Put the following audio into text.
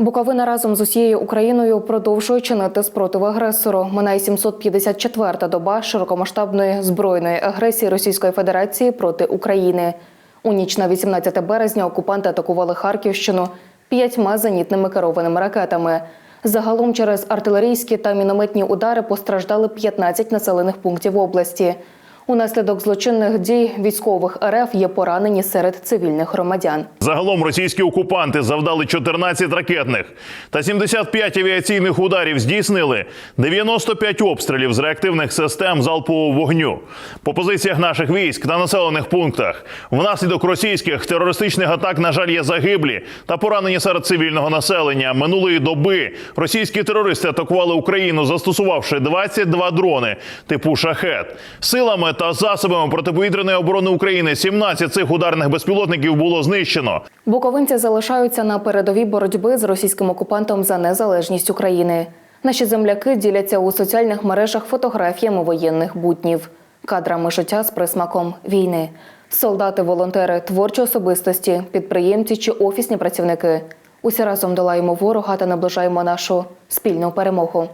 Буковина разом з усією Україною продовжує чинити спротив агресору. Минає 754-та доба широкомасштабної збройної агресії Російської Федерації проти України. У ніч на 18 березня окупанти атакували Харківщину п'ятьма зенітними керованими ракетами. Загалом через артилерійські та мінометні удари постраждали 15 населених пунктів області. Унаслідок злочинних дій військових РФ є поранені серед цивільних громадян. Загалом російські окупанти завдали 14 ракетних та 75 авіаційних ударів здійснили 95 обстрілів з реактивних систем залпового вогню по позиціях наших військ та населених пунктах. Внаслідок російських терористичних атак, на жаль, є загиблі та поранені серед цивільного населення. Минулої доби російські терористи атакували Україну, застосувавши 22 дрони типу шахет силами та засобами протиповітряної оборони України. 17 цих ударних безпілотників було знищено. Буковинці залишаються на передовій боротьби з російським окупантом за незалежність України. Наші земляки діляться у соціальних мережах фотографіями воєнних буднів, кадрами життя з присмаком війни. Солдати, волонтери, творчі особистості, підприємці чи офісні працівники. Усі разом долаємо ворога та наближаємо нашу спільну перемогу.